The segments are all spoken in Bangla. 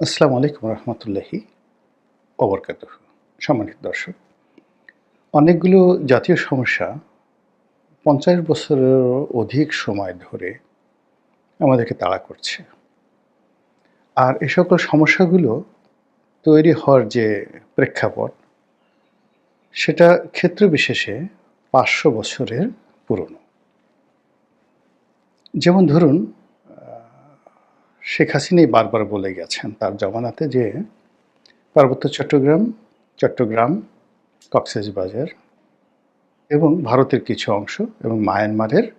আসসালামু আলাইকুম রহমতুল্লাহি অবরকাত সম্মানিত দর্শক, অনেকগুলো জাতীয় সমস্যা পঞ্চাশ বছরেরও অধিক সময় ধরে আমাদেরকে তাড়া করছে। আর এ সকল সমস্যাগুলো তৈরি হওয়ার যে প্রেক্ষাপট, সেটা ক্ষেত্র বিশেষে পাঁচশো বছরের পুরনো। যেমন ধরুন শেখ হাসিনাই বারবার বলে গেছেন তার জমানাতে যে পার্বত্য চট্টগ্রাম চট্টগ্রাম কক্সবাজার এবং ভারতের কিছু অংশ এবং মায়ানমারের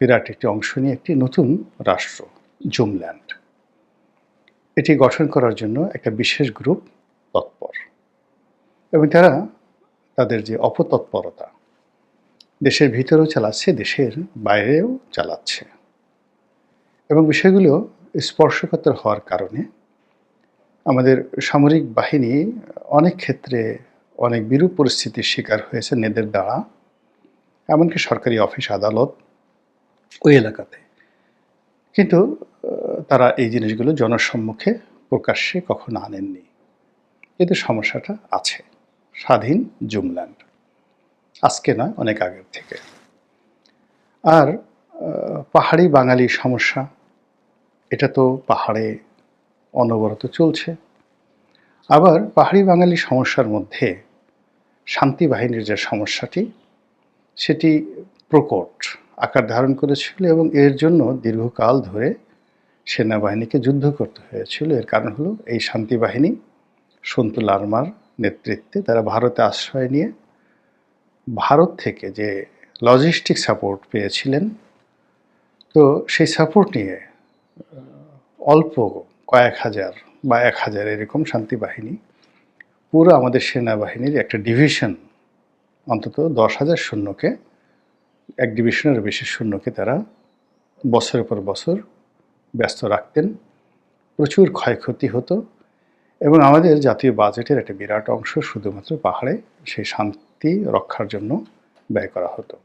বিরাট একটি অংশ নিয়ে একটি নতুন রাষ্ট্র, জুমল্যান্ড। এটি গঠন করার জন্য একটা বিশেষ গ্রুপ তৎপর এবং তারা তাদের যে অপতৎপরতা দেশের ভিতরেও চালাচ্ছে, দেশের বাইরেও চালাচ্ছে। এবং বিষয়গুলো স্পর্শকাতর হওয়ার কারণে আমাদের সামরিক বাহিনী অনেক ক্ষেত্রে অনেক বিরূপ পরিস্থিতির শিকার হয়েছে নেদের দ্বারা, এমনকি সরকারি অফিস, আদালত ওই এলাকাতে। কিন্তু তারা এই জিনিসগুলো জনসম্মুখে প্রকাশ্যে কখনো আনেননি। কিন্তু সমস্যাটা আছে। স্বাধীন জুমল্যান্ড। আজকে নয়, অনেক আগের থেকে। আর পাহাড়ি বাঙালি সমস্যা এটা তো পাহাড়ে অনবরত চলছে। আবার পাহাড়ি বাঙালি সমস্যার মধ্যে শান্তি বাহিনীর যে সমস্যাটি, সেটি প্রকট আকার ধারণ করেছিল এবং এর জন্য দীর্ঘকাল ধরে সেনাবাহিনীকে যুদ্ধ করতে হয়েছিল। এর কারণ হলো এই শান্তি বাহিনী, সন্তু লার্মার নেতৃত্বে তারা ভারতে আশ্রয় নিয়ে ভারত থেকে যে লজিস্টিক সাপোর্ট পেয়েছিলেন, তো সেই সাপোর্ট নিয়ে অল্প কয়েক হাজার বা এক হাজার এরকম শান্তি বাহিনী, পুরো আমাদের সেনাবাহিনীর একটা ডিভিশন অন্তত দশ হাজার সৈন্যকে, এক ডিভিশনের বেশি সৈন্যকে তারা বছরের পর বছর ব্যস্ত রাখতেন। প্রচুর ক্ষয়ক্ষতি হতো এবং আমাদের জাতীয় বাজেটের একটা বিরাট অংশ শুধুমাত্র পাহাড়ে সেই শান্তি রক্ষার জন্য ব্যয় করা হতো।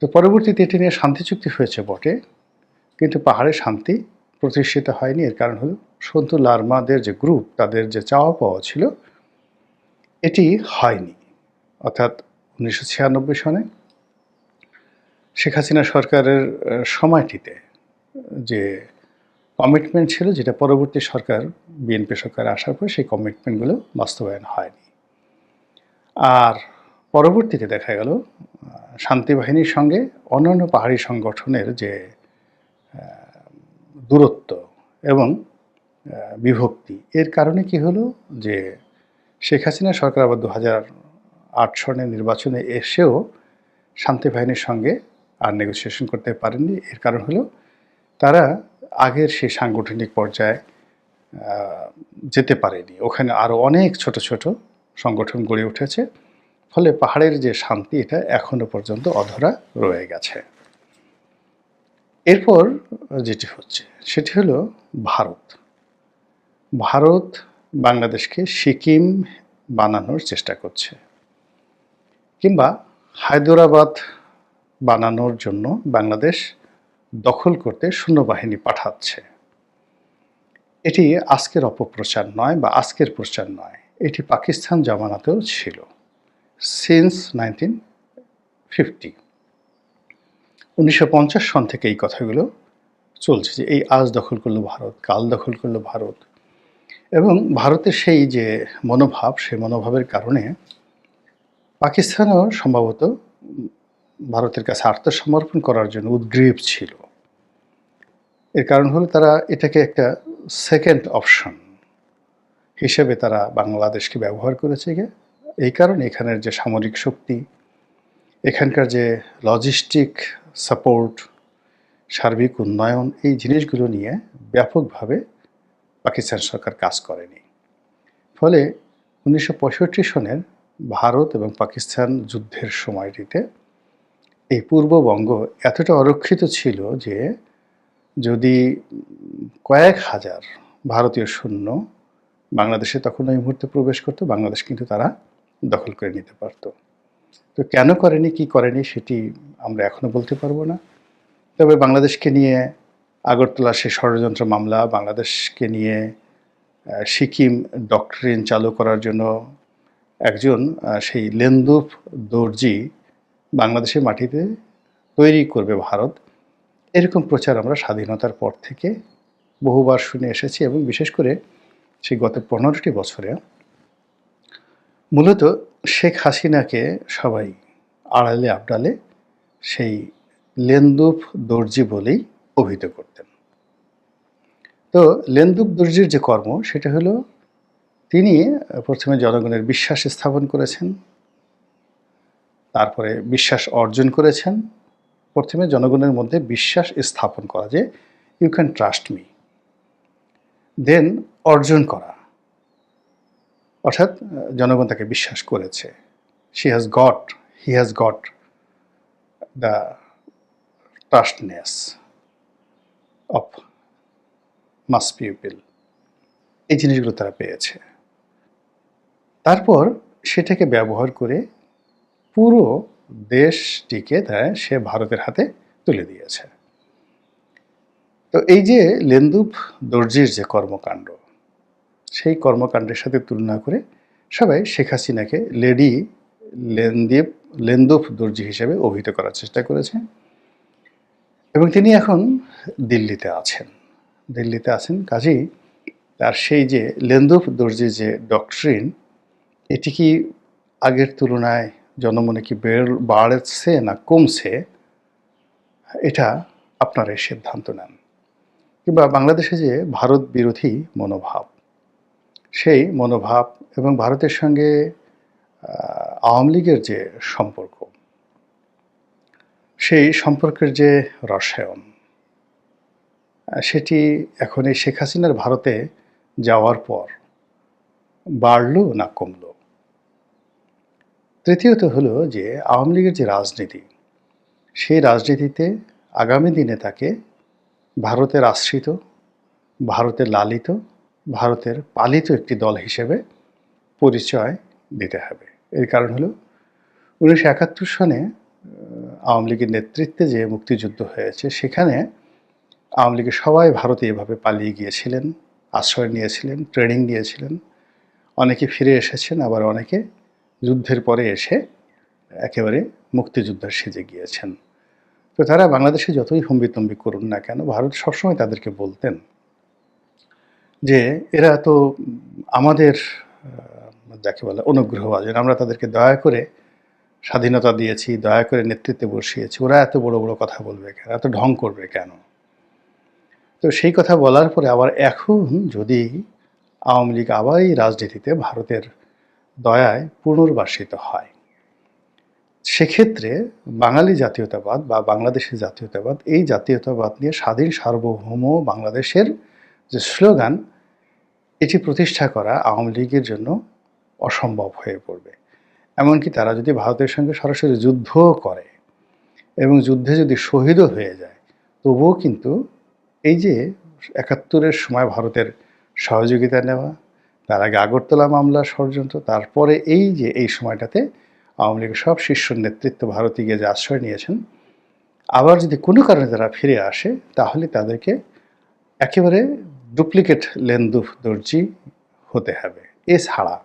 তো পরবর্তীতে এটি নিয়ে শান্তি চুক্তি হয়েছে বটে। কিন্তু পাহাড়ে শান্তি প্রতিষ্ঠিত হয়নি। এর কারণ হলো সন্তু লার্মাদের যে গ্রুপ, তাদের যে চাওয়া পাওয়া ছিল, এটি হয়নি। অর্থাৎ উনিশশো ছিয়ানব্বই সনে শেখ হাসিনা সরকারের সময়টিতে যে কমিটমেন্ট ছিল, যেটা পরবর্তী সরকার বিএনপি সরকার আসার পর সেই কমিটমেন্টগুলো বাস্তবায়ন হয়নি। আর পরবর্তীতে দেখা গেল শান্তি বাহিনীর সঙ্গে অন্যান্য পাহাড়ি সংগঠনের যে দূরত্ব এবং বিভক্তি। এর কারণে কি হলো যে শেখ হাসিনা সরকার আবার দু হাজার আট সনের নির্বাচনে এসেও শান্তি বাহিনীর সঙ্গে আর নেগোসিয়েশন করতে পারেননি। এর কারণ হলো তারা আগের সেই সাংগঠনিক পর্যায়ে যেতে পারেনি। ওখানে আরও অনেক ছোট ছোট সংগঠন গড়ে উঠেছে। ফলে পাহাড়ের যে শান্তি, এটা এখনও পর্যন্ত অধরা রয়ে গেছে। এরপর যেটি হচ্ছে, সেটি হলো ভারত। ভারত বাংলাদেশকে সিকিম বানানোর চেষ্টা করছে কিংবা হায়দরাবাদ বানানোর জন্য বাংলাদেশ দখল করতে সৈন্যবাহিনী পাঠাচ্ছে। এটি আজকের অপপ্রচার নয় বা আজকের প্রচার নয়, এটি পাকিস্তান জামানাতেও ছিল। সিন্স নাইনটিন ফিফটি উনিশশো পঞ্চাশ সন থেকে এই কথাগুলো চলছে যে এই আজ দখল করল ভারত, কাল দখল করল ভারত। এবং ভারতের সেই যে মনোভাব, সেই মনোভাবের কারণে পাকিস্তানও সম্ভবত ভারতের কাছে আত্মসমর্পণ করার জন্য উদ্গ্রীব ছিল। এর কারণ হলো তারা এটাকে একটা সেকেন্ড অপশন হিসেবে তারা বাংলাদেশকে ব্যবহার করেছে এই কারণে এখানের যে সামরিক শক্তি, এখানকার যে লজিস্টিক সাপোর্ট সার্বিক উন্নয়ন, এই জিনিসগুলো নিয়ে ব্যাপকভাবে পাকিস্তান সরকার কাজ করেনি। ফলে উনিশশো সনের ভারত এবং পাকিস্তান যুদ্ধের সময়টিতে এই পূর্ববঙ্গ এতটা অরক্ষিত ছিল যে যদি কয়েক হাজার ভারতীয় সৈন্য বাংলাদেশে তখন ওই মুহূর্তে প্রবেশ করতো, বাংলাদেশ কিন্তু তারা দখল করে নিতে পারতো। তো কেন করেনি, কি করেনি সেটি আমরা এখনও বলতে পারব না। তবে বাংলাদেশকে নিয়ে আগরতলা সে ষড়যন্ত্র মামলা, বাংলাদেশকে নিয়ে সিকিম ডক্টরিন চালু করার জন্য একজন সেই লেন্দুপ দর্জি বাংলাদেশের মাটিতে তৈরি করবে ভারত। এরকম প্রচার আমরা স্বাধীনতার পর থেকে বহুবার শুনে এসেছি এবং বিশেষ করে সেই গত পনেরোটি বছরে মূলত শেখ হাসিনাকে সবাই আড়ালে আবডালে সেই লেন্দুপ দর্জি বলেই অভিহিত করতেন। তো লেন্দুপ দর্জির যে কর্ম, সেটা হলো তিনি প্রথমে জনগণের বিশ্বাস স্থাপন করেছেন, তারপরে বিশ্বাস অর্জন করেছেন, প্রথমে জনগণের মধ্যে বিশ্বাস স্থাপন করা যে you can trust me then অর্জন করা। অর্থাৎ জনগণ তাকে বিশ্বাস করেছে। She has got he has got the trustness of mass pupil এই জিনিসগুলো তারা পেয়েছে। তারপর সেটাকে ব্যবহার করে পুরো দেশটিকে তারা সে ভারতের হাতে তুলে দিয়েছে। তো এই যে লেন্দুপ দর্জির যে কর্মকাণ্ড সেই কর্মকাণ্ডের সাথে তুলনা করে সবাই শেখ হাসিনাকে লেডি লেনদীপ লেন্দুপ দর্জি হিসেবে অভিহিত করার চেষ্টা করেছে। এবং তিনি এখন দিল্লিতে আছেন। দিল্লিতে আছেন কাজেই তার সেই যে লেন্দুপ দর্জির যে ডক্ট্রিন এটি কি আগের তুলনায় জনমনে কি বেড়- বাড়ছে না কমছে? এটা আপনারাই সিদ্ধান্ত নেন। কিংবা বাংলাদেশে যে ভারত বিরোধী মনোভাব সেই মনোভাব এবং ভারতের সঙ্গে আওয়ামী লীগের যে সম্পর্ক, সেই সম্পর্কের যে রসায়ন, সেটি এখন এই শেখ হাসিনার ভারতে যাওয়ার পর বাড়ল না কমল? তৃতীয়ত হলো যে আওয়ামী লীগের যে রাজনীতি, সেই রাজনীতিতে আগামী দিনে তাকে ভারতের আশ্রিত ভারতের লালিত ভারতের পালিত একটি দল হিসেবে পরিচয় দিতে হবে। এর কারণ হলো, উনিশশো একাত্তর সনে আওয়ামী লীগের নেতৃত্বে যে মুক্তিযুদ্ধ হয়েছে, সেখানে আওয়ামী লীগের সবাই ভারতে এভাবে পালিয়ে গিয়েছিলেন, আশ্রয় নিয়েছিলেন, ট্রেনিং নিয়েছিলেন। অনেকে ফিরে এসেছেন, আবার অনেকে যুদ্ধের পরে এসে একেবারে মুক্তিযোদ্ধার সেজে গিয়েছেন। তো তারা বাংলাদেশে যতই হম্বিতম্বি করুন না কেন, ভারত সবসময় তাদেরকে বলতেন যে এরা তো আমাদের, যাকে বলে অনুগ্রহভাজন আমরা তাদেরকে দয়া করে স্বাধীনতা দিয়েছি, দয়া করে নেতৃত্বে বসিয়েছি। ওরা এত বড় বড় কথা বলবে কেন? এত ঢং করবে কেন? তো সেই কথা বলার পরে আবার এখন যদি আওয়ামী লীগ আবার এই রাজনীতিতে ভারতের দয়ায় পুনর্বাসিত হয়, সেক্ষেত্রে বাঙালি জাতীয়তাবাদ বা বাংলাদেশের জাতীয়তাবাদ, এই জাতীয়তাবাদ নিয়ে স্বাধীন সার্বভৌম বাংলাদেশের যে স্লোগান এটি প্রতিষ্ঠা করা আওয়ামী লীগের জন্য অসম্ভব হয়ে পড়বে। এমনকি তারা যদি ভারতের সঙ্গে সরাসরি যুদ্ধও করে এবং যুদ্ধে যদি শহীদও হয়ে যায়, তবুও কিন্তু এই যে একাত্তরের সময় ভারতের সহযোগিতা নেওয়া, তার আগে আগরতলা মামলা ষড়যন্ত্র, তারপরে এই যে এই সময়টাতে আওয়ামী লীগের সব শীর্ষ নেতৃত্ব ভারতে গিয়ে যে আশ্রয় নিয়েছেন, আবার যদি কোনো কারণে তারা ফিরে আসে, তাহলে তাদেরকে একেবারে ডুপ্লিকেট লেন্দুফ দর্জি হতে হবে। এছাড়া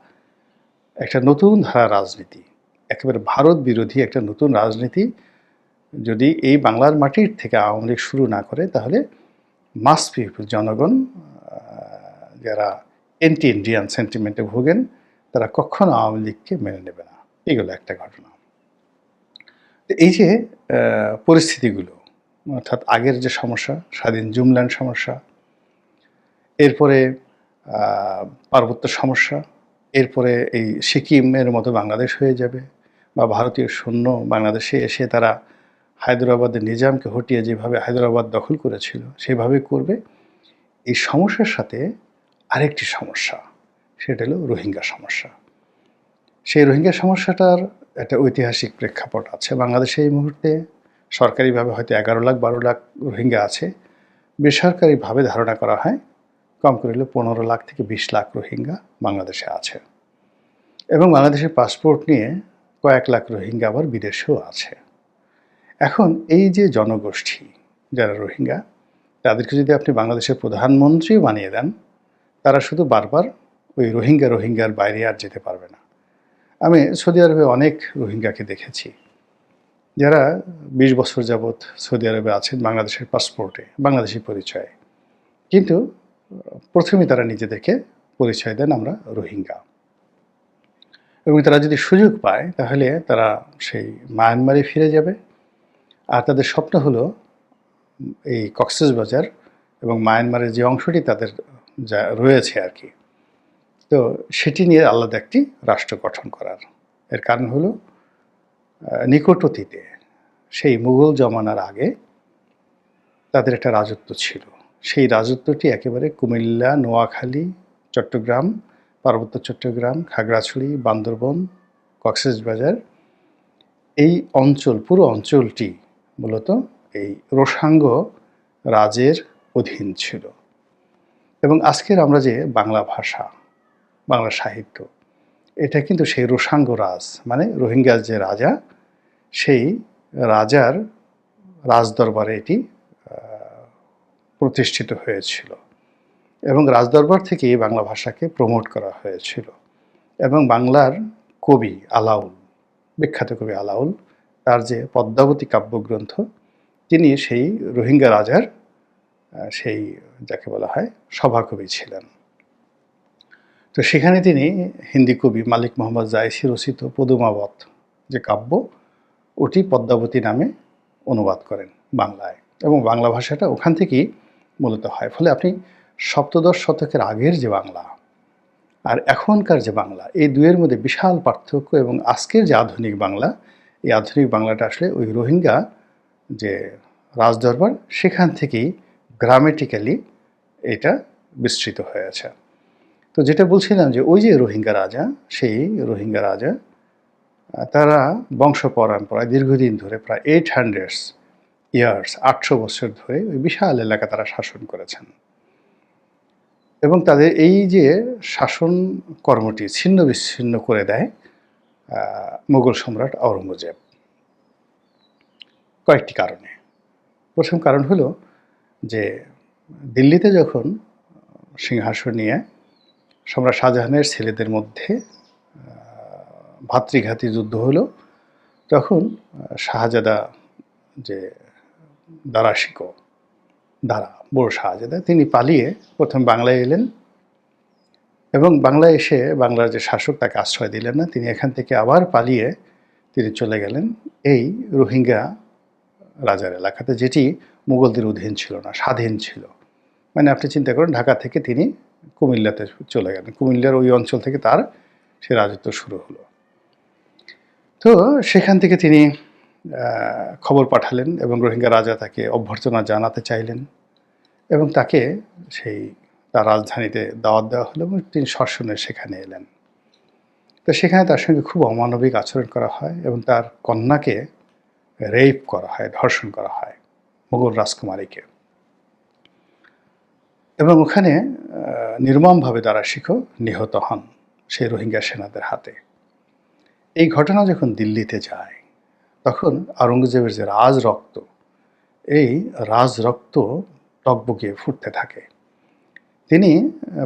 একটা নতুন ধারা রাজনীতি, একেবারে ভারত বিরোধী একটা নতুন রাজনীতি যদি এই বাংলার মাটির থেকে আওয়ামী লীগ শুরু না করে, তাহলে মাস পিপুল জনগণ যারা এন্টি ইন্ডিয়ান সেন্টিমেন্টে ভোগেন, তারা কখনো আওয়ামী লীগকে মেনে নেবে না। এগুলো একটা ঘটনা। এই যে পরিস্থিতিগুলো, অর্থাৎ আগের যে সমস্যা, স্বাধীন জুমল্যান্ড সমস্যা এরপরে পার্বত্য সমস্যা, এরপরে এই সিকিমের মতো বাংলাদেশ হয়ে যাবে বা ভারতীয় সৈন্য বাংলাদেশে এসে তারা হায়দ্রাবাদের নিজামকে হটিয়ে যেভাবে হায়দ্রাবাদ দখল করেছিল, সেভাবে করবে। এই সমস্যার সাথে আরেকটি সমস্যা, সেটা হলো রোহিঙ্গা সমস্যা। সেই রোহিঙ্গা সমস্যাটার একটা ঐতিহাসিক প্রেক্ষাপট আছে বাংলাদেশে এই মুহূর্তে। সরকারিভাবে হয়তো এগারো লাখ, বারো লাখ রোহিঙ্গা আছে। বেসরকারিভাবে ধারণা করা হয় কম করে হলে পনেরো লাখ থেকে বিশ লাখ রোহিঙ্গা বাংলাদেশে আছে। এবং বাংলাদেশের পাসপোর্ট নিয়ে কয়েক লাখ রোহিঙ্গা আবার বিদেশেও আছে। এখন এই যে জনগোষ্ঠী যারা রোহিঙ্গা, তাদেরকে যদি আপনি বাংলাদেশের প্রধানমন্ত্রীও বানিয়ে দেন, তারা শুধু বারবার ওই রোহিঙ্গা রোহিঙ্গার বাইরে আর যেতে পারবে না। আমি সৌদি আরবে অনেক রোহিঙ্গাকে দেখেছি। যারা বিশ বছর যাবৎ সৌদি আরবে আছেন বাংলাদেশের পাসপোর্টে বাংলাদেশি পরিচয়ে। কিন্তু প্রথমে তারা নিজেদেরকে পরিচয় দেন, আমরা রোহিঙ্গা। এবং তারা যদি সুযোগ পায়, তাহলে তারা সেই মায়ানমারে ফিরে যাবে। আর তাদের স্বপ্ন হলো এই কক্সেস বাজার এবং মায়ানমারের যে অংশটি তাদের যা রয়েছে আর কি। তো সেটি নিয়ে আলাদা একটি রাষ্ট্র গঠন করার। এর কারণ হলো নিকট অতীতে সেই মুঘল জমানার আগে তাদের একটা রাজত্ব ছিল। সেই রাজত্বটি একেবারে কুমিল্লা, নোয়াখালী, চট্টগ্রাম, পার্বত্য চট্টগ্রাম, খাগড়াছড়ি, বান্দরবন, কক্সবাজার, এই অঞ্চল, পুরো অঞ্চলটি মূলত এই রোসাঙ্গ রাজের অধীন ছিল। এবং আজকের আমরা যে বাংলা ভাষা, বাংলা সাহিত্য, এটা কিন্তু সেই রোসাঙ্গ রাজ মানে রোহিঙ্গার যে রাজা, সেই রাজার রাজদরবারে এটি প্রতিষ্ঠিত হয়েছিল এবং রাজদরবার থেকেই বাংলা ভাষাকে প্রমোট করা হয়েছিল এবং বাংলার কবি আলাউল, বিখ্যাত কবি আলাউল, তার যে পদ্মাবতী কাব্যগ্রন্থ, তিনি সেই রোহিঙ্গা রাজার সেই যাকে বলা হয় সভাকবি ছিলেন। তো সেখানে তিনি হিন্দি কবি মালিক মোহাম্মদ জায়সি রচিত পদুমাবত যে কাব্য, ওটি পদ্মাবতী নামে অনুবাদ করেন বাংলায় এবং বাংলা ভাষাটা ওখান থেকেই মূলত হয়। ফলে আপনি সপ্তদশ শতকের আগের যে বাংলা আর এখনকার যে বাংলা, এই দুয়ের মধ্যে বিশাল পার্থক্য এবং আজকের যে আধুনিক বাংলা, এই আধুনিক বাংলাটা আসলে ওই রোহিঙ্গা যে রাজদরবার, সেখান থেকেই গ্রামেটিক্যালি এটা বিস্তৃত হয়েছে। তো যেটা বলছিলাম যে ওই যে রোহিঙ্গা রাজা, সেই রোহিঙ্গা রাজা তারা বংশ পরম্পরায় দীর্ঘদিন ধরে প্রায় এইট হান্ড্রেডস ইয়ার্স আটশো বছর ধরে ওই বিশাল এলাকা তারা শাসন করেছেন। এবং তাদের এই যে শাসন কর্মটি ছিন্ন বিচ্ছিন্ন করে দেয় মুঘল সম্রাট আওরঙ্গজেব কয়েকটি কারণে। প্রথম কারণ হলো যে দিল্লিতে যখন সিংহাসন নিয়ে সম্রাট শাহজাহানের ছেলেদের মধ্যে ভাতৃঘাতী যুদ্ধ হলো, তখন শাহজাদা যে দারাশিকো দারা বড় শাহজাদা তিনি পালিয়ে প্রথম বাংলায় এলেন এবং বাংলায় এসে বাংলার যে শাসক তাকে আশ্রয় দিলেন না, তিনি এখান থেকে আবার পালিয়ে তিনি চলে গেলেন এই রোহিঙ্গা রাজার এলাকাতে, যেটি মুঘলদের অধীন ছিল না, স্বাধীন ছিল। মানে আপনি চিন্তা করেন, ঢাকা থেকে তিনি কুমিল্লাতে চলে গেলেন। কুমিল্লার ওই অঞ্চল থেকে তার সে রাজত্ব শুরু হলো। তো সেখান থেকে তিনি খবর পাঠালেন এবং রোহিঙ্গা রাজা তাকে অভ্যর্থনা জানাতে চাইলেন এবং তাকে সেই তার রাজধানীতে দাওয়াত দেওয়া হলো এবং তিনি সশনে সেখানে এলেন। তো সেখানে তার সঙ্গে খুব অমানবিক আচরণ করা হয় এবং তার কন্যাকে রেপ করা হয়, ধর্ষণ করা হয় মুঘল রাজকুমারীকে। এবং ওখানে নির্মমভাবে নির্মমভাবে শিখ নিহত হন সেই রোহিঙ্গা সেনাদের হাতে। এই ঘটনা যখন দিল্লিতে যায় তখন আওরঙ্গজেবের যে রাজ রক্ত এই রাজ রক্ত টকবগিয়ে ফুটতে থাকে। তিনি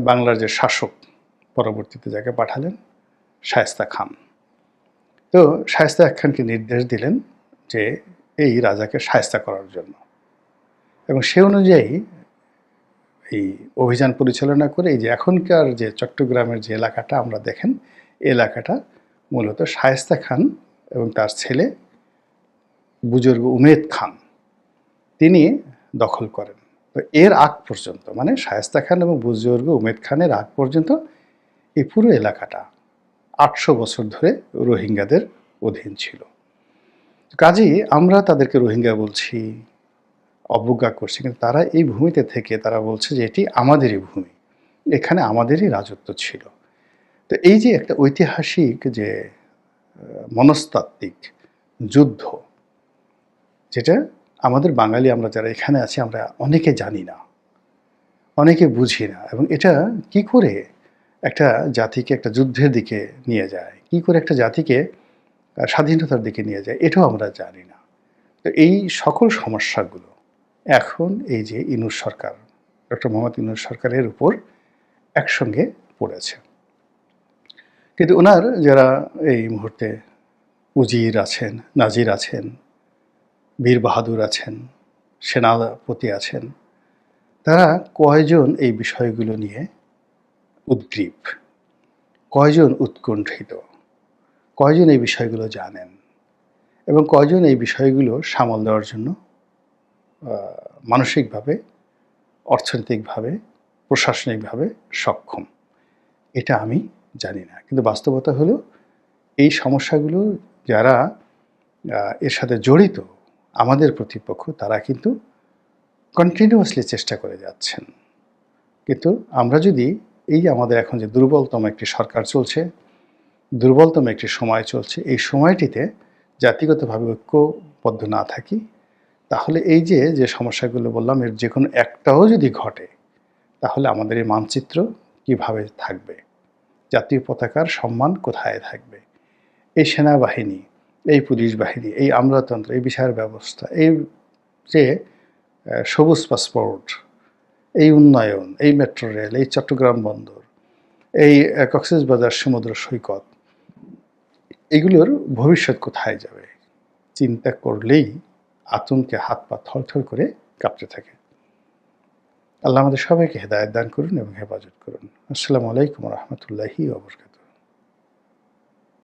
বাংলার যে শাসক পরবর্তীতে যাকে পাঠালেন, শায়েস্তা খান। তো শায়েস্তা খানকে নির্দেশ দিলেন যে এই রাজাকে শায়েস্তা করার জন্য। এবং সে অনুযায়ী এই অভিযান পরিচালনা করে এই যে এখনকার যে চট্টগ্রামের যে এলাকাটা আমরা দেখেন, এলাকাটা মূলত শায়েস্তা খান এবং তার ছেলে বুজুর্গ উমেদ খান, তিনি দখল করেন। তো এর আগ পর্যন্ত মানে শায়েস্তা খান এবং বুজুর্গ উমেদ খানের আগ পর্যন্ত এই পুরো এলাকাটা আটশো বছর ধরে রোহিঙ্গাদের অধীন ছিল। কাজেই আমরা তাদেরকে রোহিঙ্গা বলছি, অবজ্ঞা করছি, কিন্তু তারা এই ভূমিতে থেকে তারা বলছে যে এটি আমাদেরই ভূমি, এখানে আমাদেরই রাজত্ব ছিল। তো এই যে একটা ঐতিহাসিক যে, মনস্তাত্ত্বিক যুদ্ধ যেটা আমাদের বাঙালি আমরা যারা এখানে আছি, আমরা অনেকে জানি না, অনেকে বুঝি না। এবং এটা কি করে একটা জাতিকে একটা যুদ্ধের দিকে নিয়ে যায়, কি করে একটা জাতিকে স্বাধীনতার দিকে নিয়ে যায়, এটাও আমরা জানি না। তো এই সকল সমস্যাগুলো এখন এই যে ইনুর সরকার, ডক্টর মোহাম্মদ ইনুর সরকারের উপর একসঙ্গে পড়েছে। কিন্তু ওনার যারা এই মুহূর্তে উজির আছেন, নাজির আছেন বীর বাহাদুর আছেন, সেনাপতি আছেন। তারা কয়জন এই বিষয়গুলো নিয়ে উদ্গ্রীব? কয়জন উৎকণ্ঠিত? কয়জন এই বিষয়গুলো জানেন? এবং কয়জন এই বিষয়গুলো সামাল দেওয়ার জন্য মানসিকভাবে, অর্থনৈতিকভাবে, প্রশাসনিকভাবে সক্ষম? এটা আমি জানি না। কিন্তু বাস্তবতা হলো, এই সমস্যাগুলো যারা এর সাথে জড়িত আমাদের প্রতিপক্ষ, তারা কিন্তু কন্টিনিউয়াসলি চেষ্টা করে যাচ্ছেন। কিন্তু আমরা যদি এই আমাদের এখন যে দুর্বলতম একটি সরকার চলছে, দুর্বলতম একটি সময় চলছে, এই সময়টিতে জাতিগতভাবে ঐক্যবদ্ধ না থাকি, তাহলে এই যে যে সমস্যাগুলো বললাম, এর যে কোনো একটাও যদি ঘটে, তাহলে আমাদের এই মানচিত্র কীভাবে থাকবে? জাতীয় পতাকার সম্মান কোথায় থাকবে? এই সেনাবাহিনী এই পুলিশ বাহিনী, এই আমলাতন্ত্র, এই বিচার ব্যবস্থা, এই যে সবুজ পাসপোর্ট, এই উন্নয়ন, এই মেট্রো রেল, এই চট্টগ্রাম বন্দর, এই কক্সবাজার সমুদ্র সৈকত, এগুলোর ভবিষ্যৎ কোথায় যাবে? চিন্তা করলেই আতঙ্কে হাত পা থরথর করে কাঁপতে থাকে। আল্লাহ আমাদের সবাইকে হেদায়ত দান করুন এবং হেফাজত করুন। আসসালামু আলাইকুম রহমতুল্লাহি ওবরকাত